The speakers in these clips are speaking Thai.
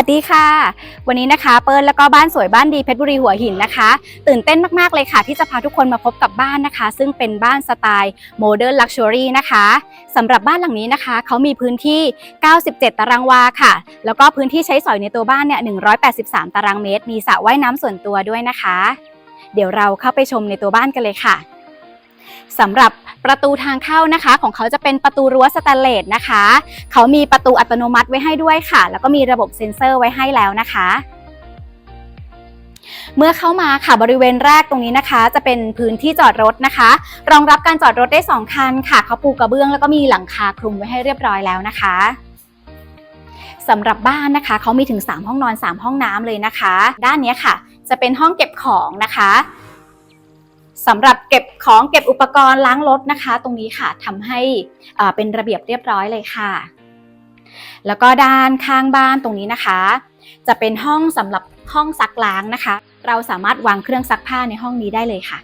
สวัสดีค่ะ วันนี้นะคะ เปิ้ลแล้วก็บ้านสวยบ้านดีเพชรบุรีหัวหินนะคะ ตื่นเต้นมาก ๆ เลยค่ะ ที่จะพาทุกคนมาพบกับบ้านนะคะ ซึ่งเป็นบ้านสไตล์โมเดิร์นลักชัวรี่นะคะสำหรับบ้านหลังนี้นะคะเขามีพื้นที่ 97 ตารางวาค่ะ แล้วก็พื้นที่ใช้สอยในตัวบ้านเนี่ย183 ตารางเมตร มีสระว่ายน้ำส่วนตัวด้วยนะคะ เดี๋ยวเราเข้าไปชมในตัวบ้านกันเลยค่ะสำหรับ ประตูทางเข้านะคะ ของเขาจะเป็นประตูรั้วสแตนเลสนะคะ เขามีประตูอัตโนมัติไว้ให้ด้วยค่ะ แล้วก็มีระบบเซ็นเซอร์ไว้ให้แล้วนะคะเมื่อเข้ามาค่ะบริเวณแรกตรงนี้นะคะ จะเป็นพื้นที่จอดรถนะคะ รองรับการจอดรถได้ 2 คันค่ะเขาปูกระเบื้องแล้วก็มีหลังคาคลุมไว้ให้เรียบร้อยแล้วนะคะสำหรับบ้านนะคะเขามีถึง 3 ห้องนอน 3 ห้องน้ำเลยนะคะ ด้านนี้ค่ะ จะเป็นห้องเก็บของนะคะ สำหรับเก็บของเก็บอุปกรณ์ล้างรถนะคะ ตรงนี้ค่ะทำให้เป็นระเบียบเรียบร้อยเลยค่ะ แล้วก็ด้านข้างบ้านตรงนี้นะคะ จะเป็นห้องสำหรับห้องซักล้างนะคะ เราสามารถวางเครื่องซักผ้าในห้องนี้ได้เลยค่ะ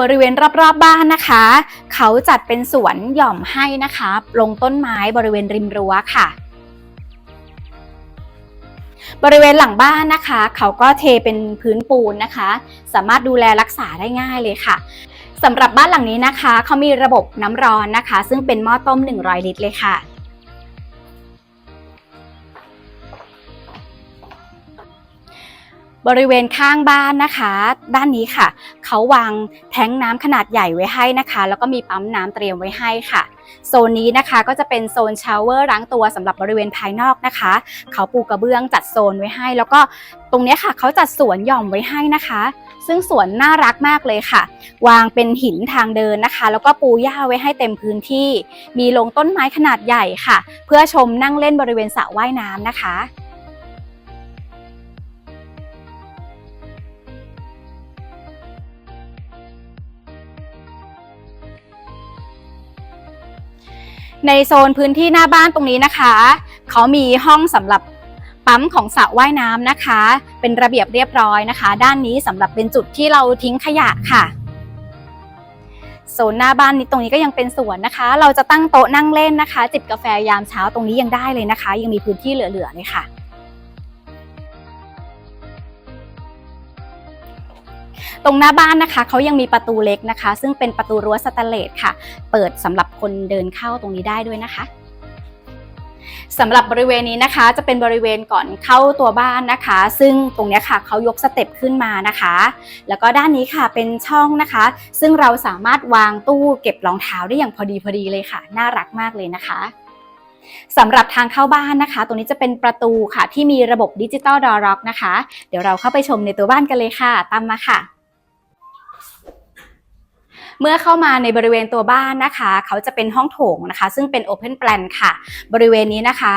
บริเวณรอบๆบบ้านนะคะ เขาจัดเป็นสวนหย่อมให้นะคะ ลงต้นไม้บริเวณริมรั้วค่ะ บริเวณหลังบ้านนะคะ เขาก็เทเป็นพื้นปูนนะคะ สามารถดูแลรักษาได้ง่ายเลยค่ะสำหรับบ้านหลังนี้นะคะ เขามีระบบน้ำร้อนนะคะ ซึ่งเป็นหม้อต้ม 100 ลิตรเลยค่ะ บริเวณข้างบ้านนะคะ ด้านนี้ค่ะ เขาวางแท้งน้ำขนาดใหญ่ไว้ให้นะคะ แล้วก็มีปั๊มน้ำเตรียมไว้ให้ค่ะ โซนนี้นะคะก็จะเป็นโซนชาวเวอร์ล้างตัวสำหรับบริเวณภายนอกนะคะ เขาปูกระเบื้องจัดโซนไว้ให้ แล้วก็ตรงนี้ค่ะ เขาจัดสวนหย่อมไว้ให้นะคะ ซึ่งสวนน่ารักมากเลยค่ะ วางเป็นหินทางเดินนะคะ แล้วก็ปูหญ้าไว้ให้เต็มพื้นที่ มีลงต้นไม้ขนาดใหญ่ค่ะ เพื่อชมนั่งเล่นบริเวณสระว่ายน้ำนะคะ ในโซนพื้นที่หน้าบ้านตรงนี้นะคะ เขามีห้องสำหรับปั๊มของสระว่ายน้ำนะคะ เป็นระเบียบเรียบร้อยนะคะ ด้านนี้สำหรับเป็นจุดที่เราทิ้งขยะค่ะโซนหน้าบ้านนี้ตรงนี้ก็ยังเป็นสวนนะคะ เราจะตั้งโต๊ะนั่งเล่นนะคะ จิบกาแฟยามเช้าตรงนี้ยังได้เลยนะคะ ยังมีพื้นที่เหลือๆเลยค่ะ ตรงหน้าบ้านนะคะเขายังมีประตูเล็กนะคะ ซึ่งเป็นประตูรั้วสแตนเลสค่ะ เปิดสำหรับคนเดินเข้าตรงนี้ได้ด้วยนะคะสำหรับบริเวณนี้นะคะ จะเป็นบริเวณก่อนเข้าตัวบ้านนะคะ ซึ่งตรงนี้ค่ะเขายกสเต็ปขึ้นมานะคะ แล้วก็ด้านนี้ค่ะเป็นช่องนะคะ ซึ่งเราสามารถวางตู้เก็บรองเท้าได้อย่างพอดีพอดีเลยค่ะ น่ารักมากเลยนะคะสำหรับทางเข้าบ้านนะคะ ตรงนี้จะเป็นประตูค่ะ ที่มีระบบดิจิตอลดอร์ล็อกนะคะ เดี๋ยวเราเข้าไปชมในตัวบ้านกันเลยค่ะตามมาค่ะ เมื่อเข้ามาในบริเวณตัวบ้านนะคะ เขาจะเป็นห้องโถงนะคะ ซึ่งเป็นโอเพนแปลนค่ะ บริเวณนี้นะคะ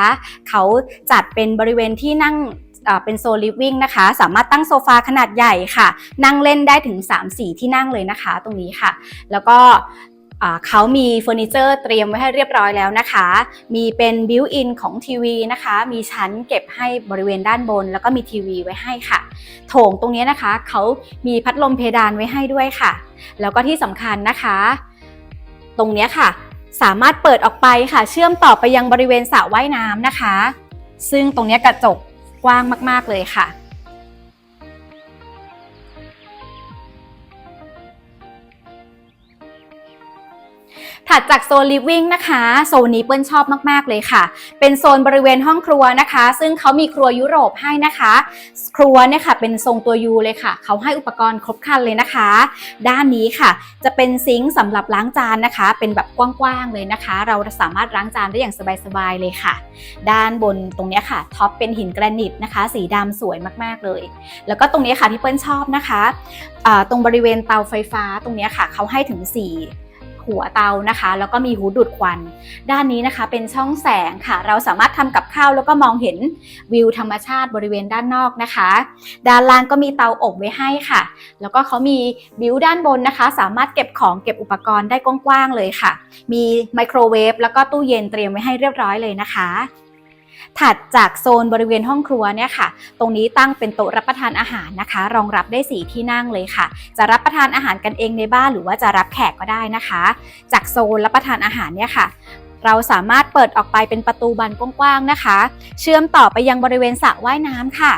เขาจัดเป็นบริเวณที่นั่งเป็นโซลิฟวิ่งนะคะ สามารถตั้งโซฟาขนาดใหญ่ค่ะ นั่งเล่นได้ถึง 3-4 ที่นั่งเลยนะคะ ตรงนี้ค่ะ แล้วก็ เขามีเฟอร์นิเจอร์เตรียมไว้ให้เรียบร้อยแล้วนะคะ มีเป็นบิวอินของทีวีนะคะ มีชั้นเก็บให้บริเวณด้านบน แล้วก็มีทีวีไว้ให้ค่ะ โถงตรงนี้นะคะ เขามีพัดลมเพดานไว้ให้ด้วยค่ะ แล้วก็ที่สำคัญนะคะ ตรงนี้ค่ะ สามารถเปิดออกไปค่ะ เชื่อมต่อไปยังบริเวณสระว่ายน้ำนะคะ ซึ่งตรงนี้กระจกกว้างมาก ๆ เลยค่ะ ถัดจากโซนลิฟวิ่งนะคะโซนนี้เปิ้ลชอบมากๆเลยค่ะ เป็นโซนบริเวณห้องครัวนะคะ ซึ่งเขามีครัวยุโรปให้นะคะ ครัวเนี่ยค่ะเป็นทรงตัวยูเลยค่ะ เขาให้อุปกรณ์ครบครันเลยนะคะ ด้านนี้ค่ะ จะเป็นซิงค์สำหรับล้างจานนะคะ เป็นแบบกว้างๆเลยนะคะ เราสามารถล้างจานได้อย่างสบายๆเลยค่ะ ด้านบนตรงนี้ค่ะท็อปเป็นหินแกรนิตนะคะ สีดำสวยมากๆเลย แล้วก็ตรงนี้ค่ะที่เปิ้ลชอบนะคะ ตรงบริเวณเตาไฟฟ้าตรงนี้ค่ะ เขาให้ถึง 4 หัวเตานะคะ แล้วก็มีหูดูดควัน ด้านนี้นะคะเป็นช่องแสงค่ะ เราสามารถทำกับข้าวแล้วก็มองเห็นวิวธรรมชาติบริเวณด้านนอกนะคะ ด้านล่างก็มีเตาอบไว้ให้ค่ะ แล้วก็เขามีบิวด้านบนนะคะ สามารถเก็บของเก็บอุปกรณ์ได้กว้างๆเลยค่ะ มีไมโครเวฟแล้วก็ตู้เย็นเตรียมไว้ให้เรียบร้อยเลยนะคะ ถัดจากโซนบริเวณห้องครัวเนี่ยค่ะ ตรงนี้ตั้งเป็นโต๊ะรับประทานอาหารนะคะ รองรับได้สีที่นั่งเลยค่ะ จะรับประทานอาหารกันเองในบ้านหรือว่าจะรับแขกก็ได้นะคะ จากโซนรับประทานอาหารเนี่ยค่ะเราสามารถเปิดออกไปเป็นประตูบานกว้างๆนะคะ เชื่อมต่อไปยังบริเวณสระว่ายน้ำค่ะ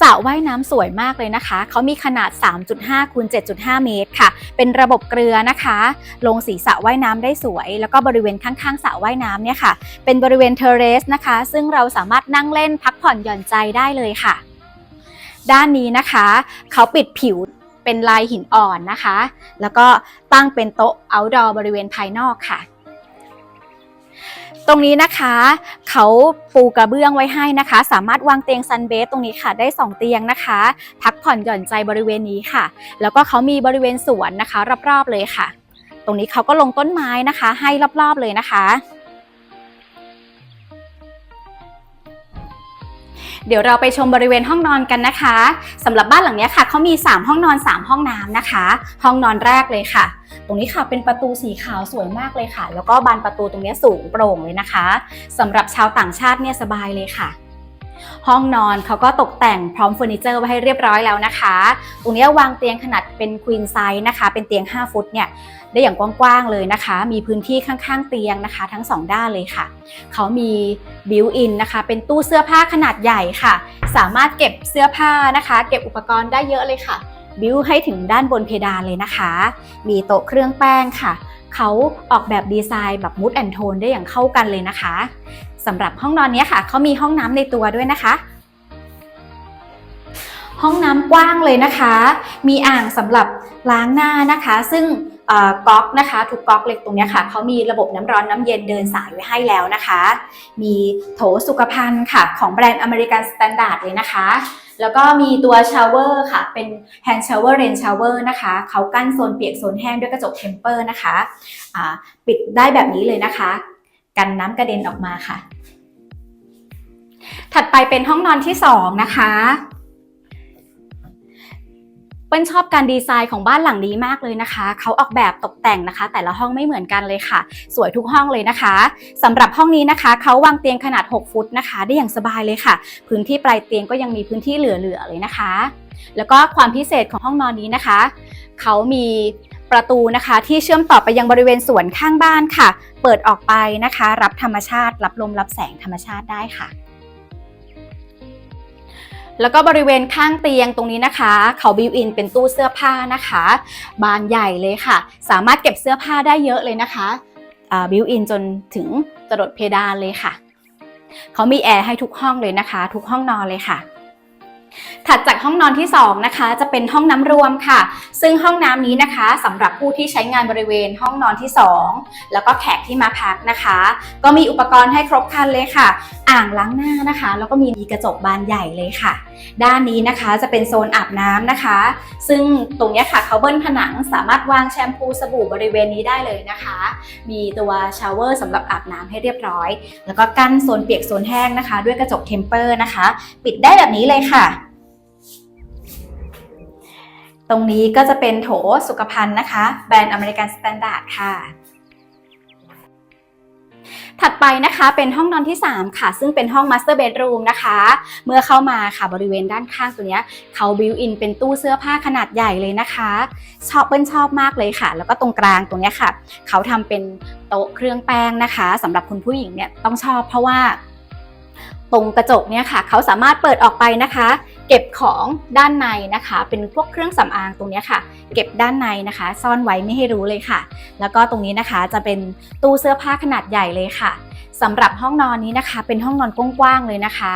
สระว่ายน้ำสวยมากเลยนะคะ เขามีขนาด 3.5คูณ7.5 เมตรค่ะ เป็นระบบเกลือนะคะ ลงสีสระว่ายน้ำได้สวย แล้วก็บริเวณข้างๆสระว่ายน้ำเนี่ยค่ะ เป็นบริเวณเทอร์เรสนะคะ ซึ่งเราสามารถนั่งเล่นพักผ่อนหย่อนใจได้เลยค่ะ ด้านนี้นะคะ เขาปิดผิวเป็นลายหินอ่อนนะคะ แล้วก็ตั้งเป็นโต๊ะ outdoor บริเวณภายนอกค่ะ ตรงนี้นะคะเขาปูกระเบื้องไว้ให้นะคะ สามารถวางเตียงซันเบสตรงนี้ค่ะ ได้ 2 เตียงนะคะ พักผ่อนหย่อนใจบริเวณนี้ค่ะ แล้วก็เขามีบริเวณสวนนะคะ รอบๆเลยค่ะ ตรงนี้เขาก็ลงต้นไม้นะคะ ให้รอบๆเลยนะคะ เดี๋ยวเราไปชมบริเวณห้องนอนกันนะคะสำหรับบ้านหลังนี้ค่ะเขามี 3 ห้องนอน 3 ห้องน้ำนะคะ ห้องนอนแรกเลยค่ะ ตรงนี้ค่ะเป็นประตูสีขาวสวยมากเลยค่ะ แล้วก็บานประตูตรงนี้สูงโปร่งเลยนะคะสำหรับชาวต่างชาติเนี่ยสบายเลยค่ะ ห้องนอนเขาก็ตกแต่งพร้อมเฟอร์นิเจอร์ไว้ให้เรียบร้อยแล้วนะคะ ตรงนี้วางเตียงขนาดเป็นควีนไซส์นะคะ เป็นเตียง 5 ฟุตเนี่ยได้อย่างกว้างๆเลยนะคะ มีพื้นที่ข้างๆเตียงนะคะ ทั้ง 2 ด้านเลยค่ะ เขามีบิวอินนะคะ เป็นตู้เสื้อผ้าขนาดใหญ่ค่ะ สามารถเก็บเสื้อผ้านะคะ เก็บอุปกรณ์ได้เยอะเลยค่ะ บิวให้ถึงด้านบนเพดานเลยนะคะ มีโต๊ะเครื่องแป้งค่ะ เขาออกแบบดีไซน์แบบมูดแอนโทนได้อย่างเข้ากันเลยนะคะ สำหรับห้องนอนนี้ค่ะเขามีห้องน้ำในตัวด้วยนะคะ ห้องน้ำกว้างเลยนะคะ มีอ่างสำหรับล้างหน้านะคะ ซึ่งก๊อกนะคะทุกก๊อกเล็กตรงนี้ค่ะเขามีระบบน้ำร้อนน้ำเย็นเดินสายไว้ให้แล้วนะคะ มีโถสุขภัณฑ์ค่ะ ของแบรนด์อเมริกันสแตนดาร์ดเลยนะคะ แล้วก็มีตัวชาวเวอร์ค่ะ เป็น hand shower rain shower นะคะเขากั้นโซนเปียกโซนแห้งด้วยกระจกเทมเปอร์นะคะ ปิดได้แบบนี้เลยนะคะ กันน้ำกระเด็นออกมาค่ะ ถัดไปเป็นห้องนอนที่ 2 นะคะเปิ้ลชอบการดีไซน์ของบ้านหลังนี้มากเลยนะคะ เขาออกแบบตกแต่งนะคะ แต่ละห้องไม่เหมือนกันเลยค่ะ สวยทุกห้องเลยนะคะสำหรับห้องนี้นะคะ เขาวางเตียงขนาด 6 ฟุตนะคะ ได้อย่างสบายเลยค่ะ พื้นที่ปลายเตียงก็ยังมีพื้นที่เหลือๆเลยนะคะ แล้วก็ความพิเศษของห้องนอนนี้นะคะ เขามี ประตูนะคะ ที่เชื่อมต่อไปยังบริเวณสวนข้างบ้านค่ะ เปิดออกไปนะคะ รับธรรมชาติ รับลมรับแสงธรรมชาติได้ค่ะ แล้วก็บริเวณข้างเตียงตรงนี้นะคะ เขาบิวอินเป็นตู้เสื้อผ้านะคะ บานใหญ่เลยค่ะ สามารถเก็บเสื้อผ้าได้เยอะเลยนะคะบิวอินจนถึงจรดเพดานเลยค่ะ เขามีแอร์ให้ทุกห้องเลยนะคะ ทุกห้องนอนเลยค่ะ ถัดจากห้องนอนที่ 2 นะคะ จะเป็นห้องน้ำรวมค่ะ ซึ่งห้องน้ำนี้นะคะสำหรับผู้ที่ใช้งานบริเวณห้องนอนที่ 2 แล้วก็แขกที่มาพักนะคะ ก็มีอุปกรณ์ให้ครบครันเลยค่ะ อ่างล้างหน้านะคะ แล้วก็มีกระจกบานใหญ่เลยค่ะ ด้านนี้นะคะจะเป็นโซนอาบน้ำนะคะ ซึ่งตรงนี้ค่ะเขาเบิ้ลผนังสามารถวางแชมพูสบู่บริเวณนี้ได้เลยนะคะ มีตัวชาวเวอร์สำหรับอาบน้ำให้เรียบร้อย แล้วก็กั้นโซนเปียกโซนแห้งนะคะ ด้วยกระจกเทมเปอร์นะคะ ปิดได้แบบนี้เลยค่ะ ตรงนี้ก็จะเป็นโถสุขภัณฑ์นะคะ แบรนด์อเมริกันสแตนดาร์ดค่ะ ถัดไปนะคะเป็นห้องนอนที่ 3 ค่ะ ซึ่งเป็นห้อง Master Bedroom นะคะ เมื่อเข้ามาค่ะบริเวณด้านข้างตัวเนี้ยเขาบิวอินเป็นตู้เสื้อผ้าขนาดใหญ่เลยนะคะ ชอบเปิ้ลชอบมากเลยค่ะ แล้วก็ตรงกลางตรงเนี้ยค่ะ เขาทำเป็นโต๊ะเครื่องแป้งนะคะสำหรับคุณผู้หญิงเนี่ยต้องชอบเพราะว่า ตรงกระจกเนี่ยค่ะ เขาสามารถเปิดออกไปนะคะ เก็บของด้านในนะคะ เป็นพวกเครื่องสำอางตรงนี้ค่ะ เก็บด้านในนะคะ ซ่อนไว้ไม่ให้รู้เลยค่ะ แล้วก็ตรงนี้นะคะจะเป็นตู้เสื้อผ้าขนาดใหญ่เลยค่ะสำหรับห้องนอนนี้นะคะ เป็นห้องนอนกว้างๆเลยนะคะ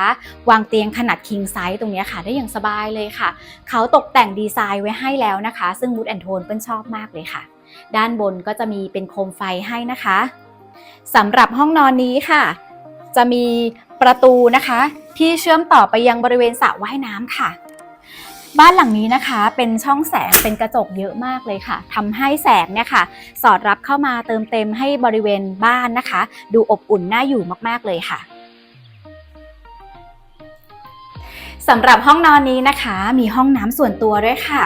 วางเตียงขนาด king size ตรงนี้ค่ะ ได้อย่างสบายเลยค่ะ เขาตกแต่งดีไซน์ไว้ให้แล้วนะคะ ซึ่ง mood and tone เปิ้ลชอบมากเลยค่ะ ด้านบนก็จะมีเป็นโคมไฟให้นะคะสำหรับห้องนอนนี้ค่ะ จะมี ประตูนะคะ ที่เชื่อมต่อไปยังบริเวณสระว่ายน้ำค่ะ บ้านหลังนี้นะคะเป็นช่องแสงเป็นกระจกเยอะมากเลยค่ะทำให้แสงเนี่ยค่ะ สอดรับเข้ามาเติมเต็มให้บริเวณบ้านนะคะ ดูอบอุ่นน่าอยู่มากๆเลยค่ะ สำหรับห้องนอนนี้นะคะ มีห้องน้ำส่วนตัวด้วยค่ะ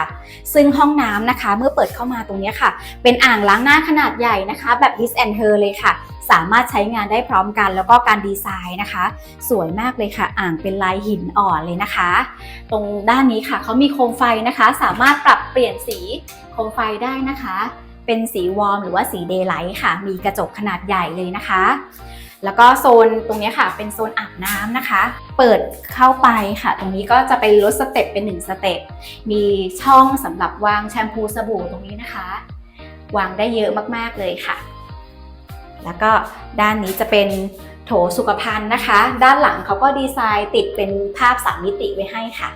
ซึ่งห้องน้ำนะคะเมื่อเปิดเข้ามาตรงนี้ค่ะ เป็นอ่างล้างหน้าขนาดใหญ่นะคะ แบบ his and her เลยค่ะ สามารถใช้งานได้พร้อมกัน แล้วก็การดีไซน์นะคะ สวยมากเลยค่ะ อ่างเป็นลายหินอ่อนเลยนะคะ ตรงด้านนี้ค่ะเขามีโคมไฟนะคะ สามารถปรับเปลี่ยนสีโคมไฟได้นะคะเเป็นสีวอร์มหรือว่าสีเดย์ไลท์ค่ะ มีกระจกขนาดใหญ่เลยนะคะ แล้วก็โซนตรงนี้ค่ะ เป็นโซนอาบน้ำนะคะ เปิดเข้าไปค่ะ ตรงนี้ก็จะเป็นลดสเต็ปเป็นหนึ่งสเต็ป มีช่องสำหรับวางแชมพูสบู่ตรงนี้นะคะ วางได้เยอะมากๆเลยค่ะ แล้วก็ด้านนี้จะเป็นโถสุขภัณฑ์นะคะ ด้านหลังเขาก็ดีไซน์ติดเป็นภาพสามมิติไว้ให้ค่ะ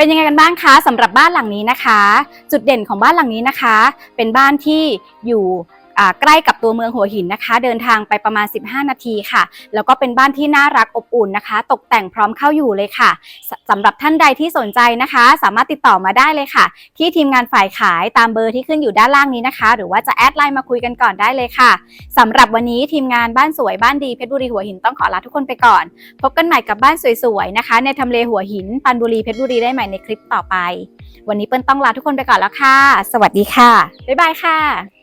เป็นยังไงกันบ้างคะสำหรับบ้านหลังนี้นะคะ จุดเด่นของบ้านหลังนี้นะคะ เป็นบ้านที่อยู่ ใกล้กับตัวเมืองหัวหินนะคะ เดินทางไปประมาณ 15 นาทีค่ะ แล้วก็เป็นบ้านที่น่ารักอบอุ่นนะคะ ตกแต่งพร้อมเข้าอยู่เลยค่ะสสำหรับท่านใดที่สนใจนะคะ สามารถติดต่อมาได้เลยค่ะ ที่ทีมงานฝ่ายขายตามเบอร์ที่ขึ้นอยู่ด้านล่างนี้นะคะ หรือว่าจะแอดไลน์มาคุยกันก่อนได้เลยค่ะสำหรับวันนี้ทีมงานบ้านสวยบ้านดีเพชรบุรีหัวหินต้องขอลาทุกคนไปก่อน พบกันใหม่กับบ้านสวยๆนะคะ ในทำเลหัวหินปันบุรีเพชรบุรีได้ใหม่ในคลิปต่อไป วันนี้เปิ้ลต้องลาทุกคนไปก่อนแล้วค่ะ สวัสดีค่ะ บ๊ายบายค่ะ